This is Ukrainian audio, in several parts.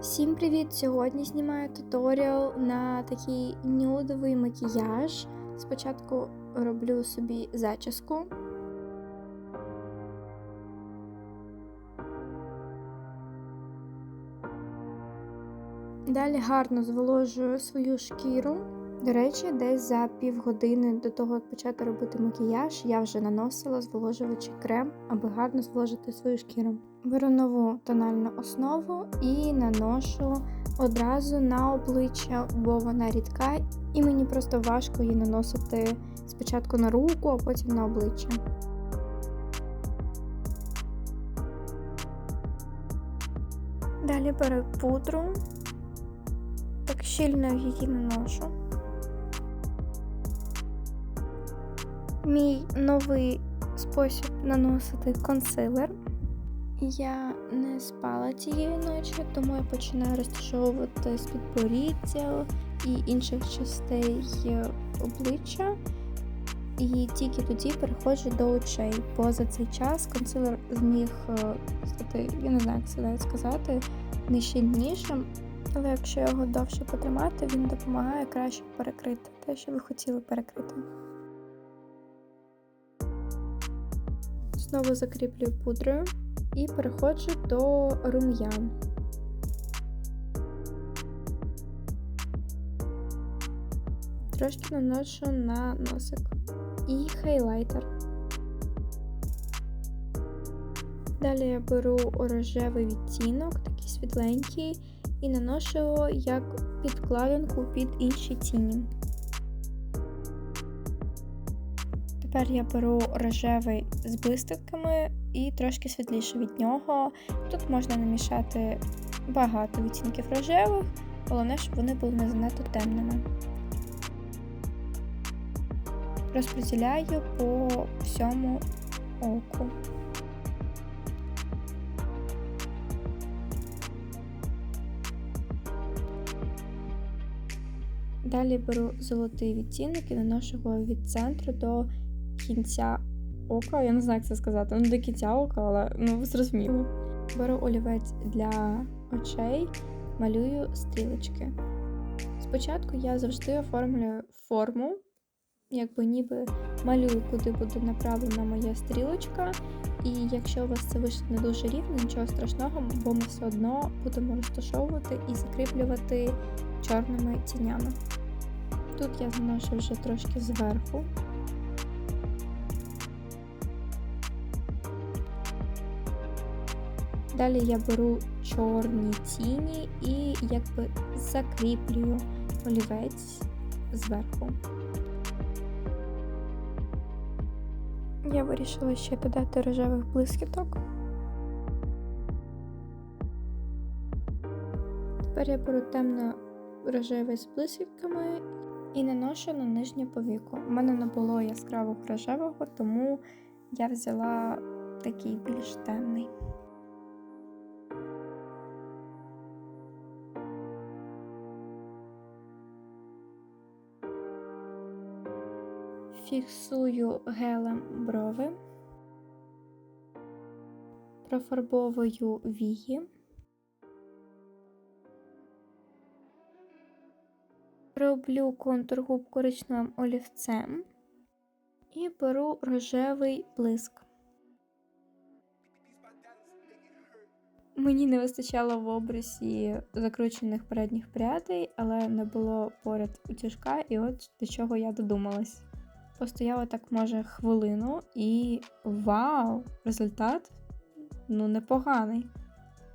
Всім привіт! Сьогодні знімаю туторіал на такий нюдовий макіяж. Спочатку роблю собі зачіску. Далі гарно зволожую свою шкіру. До речі, десь за півгодини до того, як почати робити макіяж, я вже наносила зволожувачий крем, аби гарно зволожити свою шкіру. Беру нову тональну основу і наношу одразу на обличчя, бо вона рідка, і мені просто важко її наносити спочатку на руку, а потім на обличчя. Далі беру пудру, так щільно її наношу. Мій новий спосіб наносити консилер. Я не спала цієї ночі, тому я починаю розташовувати з підборіддя і інших частей обличчя. І тільки тоді переходжу до очей. Бо за цей час консилер зміг стати, я не знаю, як це навіть сказати, нещільнішим. Але якщо його довше потримати, він допомагає краще перекрити те, що ви хотіли перекрити. Знову закріплюю пудрою і переходжу до рум'ян. Трошки наношу на носик і хайлайтер. Далі я беру рожевий відтінок, такий світленький, і наношу його як підкладинку під інші тіні. Тепер я беру рожевий з блискавками і трошки світліше від нього. Тут можна намішати багато відтінків рожевих, головне, щоб вони були не занадто темними. Розподіляю по всьому оку. Далі беру золотий відтінок і наношу його від центру до кінця ока. Я не знаю, як це сказати. Ну, до кінця ока, але ну зрозуміло. Беру олівець для очей, малюю стрілочки. Спочатку я завжди оформлюю форму, якби ніби малюю, куди буде направлена моя стрілочка. І якщо у вас це вийшло не дуже рівно, нічого страшного, бо ми все одно будемо розташовувати і закріплювати чорними тінями. Тут я заношу вже трошки зверху. Далі я беру чорні тіні і якби закріплюю олівець зверху. Я вирішила ще додати рожевих блискіток. Тепер я беру темно рожевий з блискітками і наношу на нижнє повіку. У мене не було яскравого рожевого, тому я взяла такий більш темний. Фіксую гелем брови, профарбовую вії, роблю контур губ коричневим олівцем і беру рожевий блиск. Мені не вистачало в обрисі закручених передніх прядей, але не було поряд утяжка, і от до чого я додумалась. Постояла так, може, хвилину, і вау! Результат ну непоганий.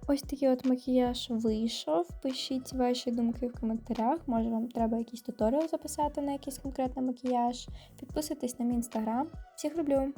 Ось такий от макіяж вийшов. Пишіть ваші думки в коментарях. Може, вам треба якийсь туторіал записати на якийсь конкретний макіяж. Підписуйтесь на мій інстаграм. Всіх люблю!